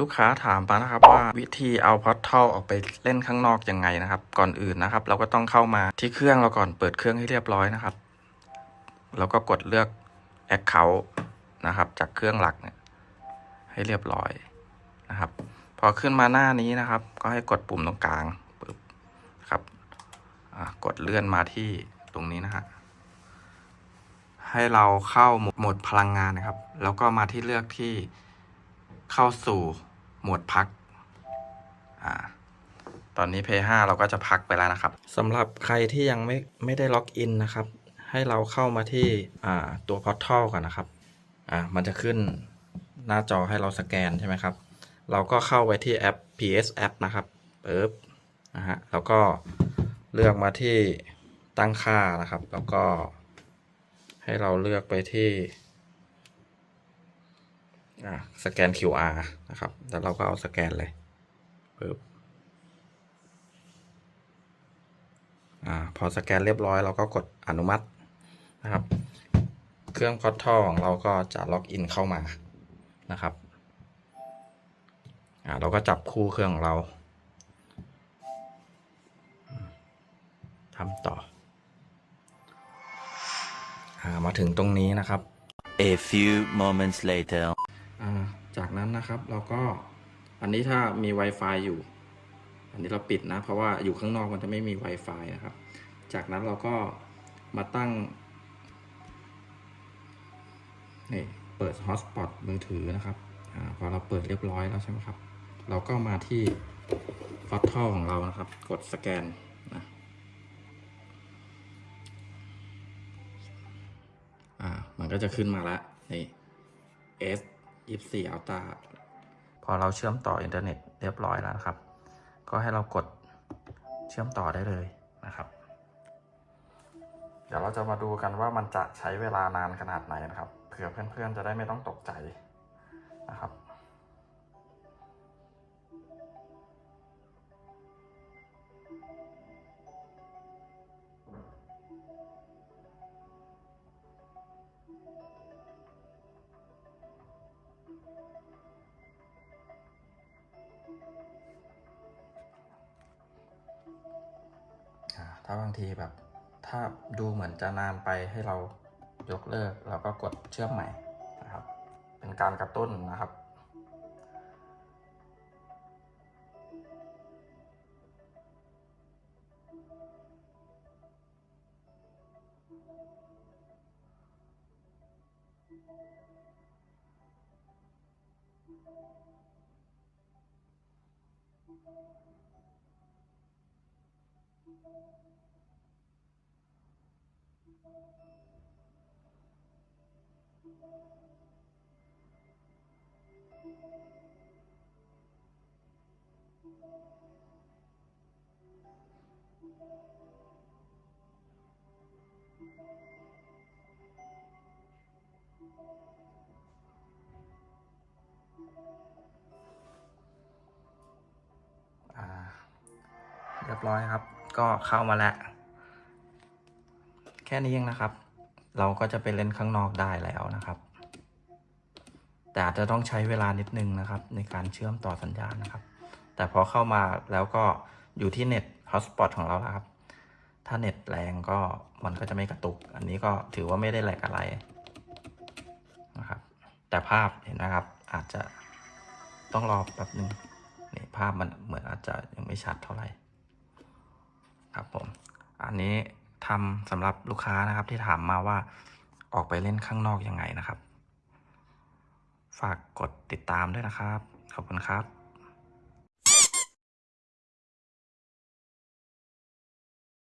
ลูกค้าถามมานะครับว่าวิธีเอาพอร์ทัลออกไปเล่นข้างนอกยังไงนะครับ ก่อนอื่นนะครับ เราก็ต้องเข้ามาที่เครื่องเราก่อนเปิดเครื่องให้เรียบร้อยนะครับแล้วก็กดเลือก Account นะครับ จากเครื่องหลักเนี่ยให้เรียบร้อยนะครับ พอขึ้นมาหน้านี้นะครับ ก็ให้กดปุ่มตรงกลางปึ๊บครับกดเลื่อนมาที่ตรงนี้นะฮะให้เราเข้าโหมดพลังงานนะครับ แล้วก็มาที่เลือกที่ เข้าสู่โหมดพัก อ่า ตอนนี้ p 5เราก็จะพักไปแล้วนะครับสำหรับใครที่ยังไม่ไม่ได้ล็อกอินนะครับ ให้เราเข้ามาที่อ่าตัว Portal ก่อนนะครับ อ่า มันจะขึ้นหน้าจอให้เราสแกนใช่ไหมครับ เราก็เข้าไปที่แอป PS App นะครับปึ๊บนะฮะ แล้วก็เลือกมาที่ตั้งค่านะครับ แล้วก็ให้เราเลือกไปที่ อ่าสแกน QR นะครับ แล้วเราก็เอาสแกนเลยปึ๊บอ่าพอสแกนเรียบร้อยเราก็กดอนุมัตินะครับ เครื่องพอร์ทัลของเราก็จะล็อกอินเข้ามานะครับอ่าเราก็จับคู่เครื่องของเราทำต่ออามาถึงตรงนี้นะครับ A few moments later. จากนั้นนะครับเราก็อันนี้ถ้ามี Wi-Fi อยู่ อันนี้เราปิดนะ เพราะว่าอยู่ข้างนอกมันจะไม่มี Wi-Fi นะครับ จากนั้นเราก็มาตั้งนี่เปิด Hotspot มือถือนะครับอพอเราเปิดเรียบร้อยแล้วใช่ไหมครับ เราก็มาที่ Portal ของเรานะครับ กดสแกนนะอ่ามันก็จะขึ้นมาแล้วนี่ S 24 Ultra พอเราเชื่อมต่ออินเทอร์เน็ตเรียบร้อยแล้วครับ ก็ให้เรากดเชื่อมต่อได้เลยนะครับ เดี๋ยวเราจะมาดูกันว่ามันจะใช้เวลานานขนาดไหนนะครับ เผื่อเพื่อนๆจะได้ไม่ต้องตกใจนะครับาบางทีแบบ ถ้าดูเหมือนจะนานไปให้เรายกเลิกเราก็กดเชื่อมใหม่นะครับ เป็นการกระตุ้นนะครับอ่า เรียบร้อยครับ ก็เข้ามาแล้ว แค่นี้เองนะครับ เราก็จะไปเล่นข้างนอกได้แล้วนะครับ แต่อาจจะต้องใช้เวลานิดนึงนะครับ ในการเชื่อมต่อสัญญาณนะครับ แต่พอเข้ามาแล้วก็อยู่ที่เน็ตฮอตสปอตของเราแล้วครับ ถ้าเน็ตแรงก็มันก็จะไม่กระตุก อันนี้ก็ถือว่าไม่ได้แหลกอะไรนะครับ แต่ภาพเห็นนะครับ อาจจะต้องรอแป๊บหนึ่งนี่ภาพมันเหมือนอาจจะยังไม่ชัดเท่าไหร่ครับผม อันนี้ ทำสำหรับลูกค้านะครับ ที่ถามมาว่าออกไปเล่นข้างนอกยังไงนะครับ ฝากกดติดตามด้วยนะครับ ขอบคุณครับ